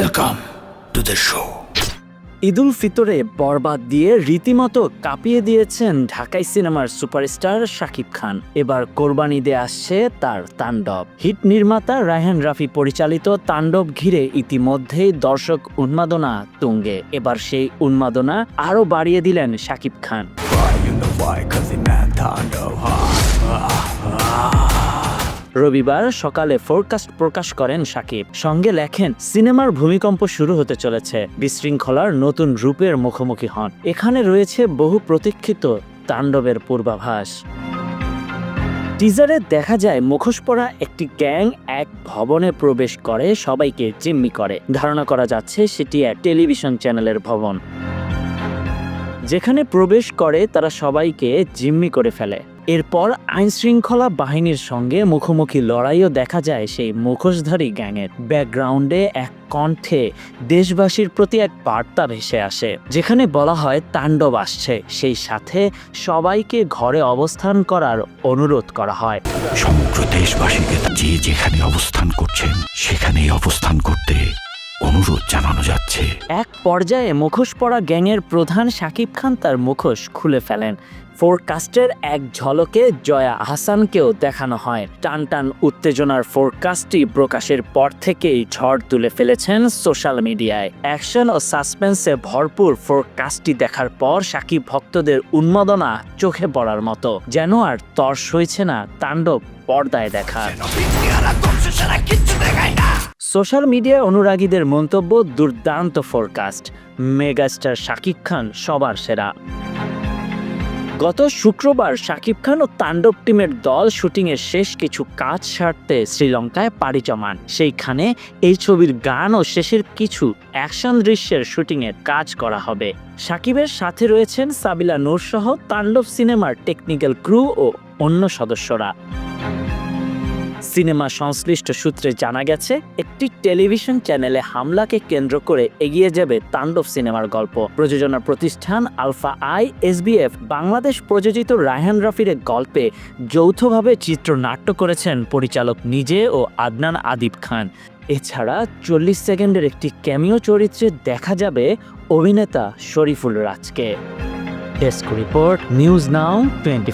Welcome to the show. ঈদুল ফিতরে বরবাদ দিয়ে রীতিমতো কাঁপিয়ে দিয়েছেন ঢাকাই সিনেমার সুপারস্টার শাকিব খান। এবার কোরবানি ঈদে আসছে তার তাণ্ডব। হিট নির্মাতা রায়হান রাফি পরিচালিত তাণ্ডব ঘিরে ইতিমধ্যেই দর্শক উন্মাদনা তুঙ্গে। এবার সেই উন্মাদনা আরও বাড়িয়ে দিলেন শাকিব খান। রবিবার সকালে ফোরকাস্ট প্রকাশ করেন সাকিব। সঙ্গে লেখেন, সিনেমার ভূমিকম্প শুরু হতে চলেছে। বিশৃঙ্খলার নতুন রূপের মুখোমুখি হন। এখানে রয়েছে বহু প্রতীক্ষিত তাণ্ডবের পূর্বাভাস। টিজারে দেখা যায়, মুখোশ পরা একটি গ্যাং এক ভবনে প্রবেশ করে, সবাইকে জিম্মি করে। ধারণা করা যাচ্ছে, সেটি এক টেলিভিশন চ্যানেলের ভবন। যেখানে প্রবেশ করে তারা সবাইকে জিম্মি করে ফেলে। এরপর আইন শৃঙ্খলা বাহিনীর সঙ্গে মুখোমুখি লড়াইও দেখা যায় সেই মুখোশধারী গ্যাংয়ের। ব্যাকগ্রাউন্ডে এক কণ্ঠে দেশবাসীর প্রতি এক বার্তা ভেসে আসে, যেখানে বলা হয়, তাণ্ডব আসছে। সেই সাথে সবাইকে ঘরে অবস্থান করার অনুরোধ করা হয়। সমগ্র দেশবাসীকে যে যেখানে অবস্থান করছেন, সেখানেই অবস্থান করতে অনুরোধ জানানো যাচ্ছে। এক পর্যায়ে মুখোশ পরা গ্যাংয়ের প্রধান শাকিব খান তার মুখোশ খুলে ফেলেন। ফোরকাস্টের এক ঝলকে জয়া আহসানকেও দেখানো হয়। টান টান উত্তেজনার ফোরকাস্টটি প্রকাশের পর থেকেই ঝড় তুলে ফেলেছেন সোশ্যাল মিডিয়ায় অ্যাকশন ও সাসপেন্সে ভরপুর ফোরকাস্টটি দেখার পর সাকিব ভক্তদের উন্মাদনা চোখে পড়ার মতো। যেন আর তর সইছে না তাণ্ডব পর্দায় দেখার সোশ্যাল মিডিয়ায় অনুরাগীদের মন্তব্য দুর্দান্ত ফোরকাস্ট মেগাস্টার শাকিব খান সবার সেরা। গত শুক্রবার শাকিব খান ও তাণ্ডব টিমের দল শুটিংয়ের শেষ কিছু কাজ সারতে শ্রীলঙ্কায় পাড়ি জমান। সেইখানে এই ছবির গান ও শেষের কিছু অ্যাকশন দৃশ্যের শুটিংয়ের কাজ করা হবে। সাকিবের সাথে রয়েছেন সাবিলা নূর সহ তাণ্ডব সিনেমার টেকনিক্যাল ক্রু ও অন্য সদস্যরা। সিনেমা সংশ্লিষ্ট সূত্রে জানা গেছে, একটি টেলিভিশন চ্যানেলে হামলাকে কেন্দ্র করে এগিয়ে যাবে তাণ্ডব সিনেমার গল্প। প্রযোজনা প্রতিষ্ঠান আলফা আই এসবিএফ বাংলাদেশ প্রযোজিত রায়হান রফির গল্পে যৌথভাবে চিত্রনাট্য করেছেন পরিচালক নিজে ও আদনান আদিব খান। এছাড়া চল্লিশ সেকেন্ডের একটি ক্যামিও চরিত্রে দেখা যাবে অভিনেতা শরীফুল রাজকে। Desk report, news now twenty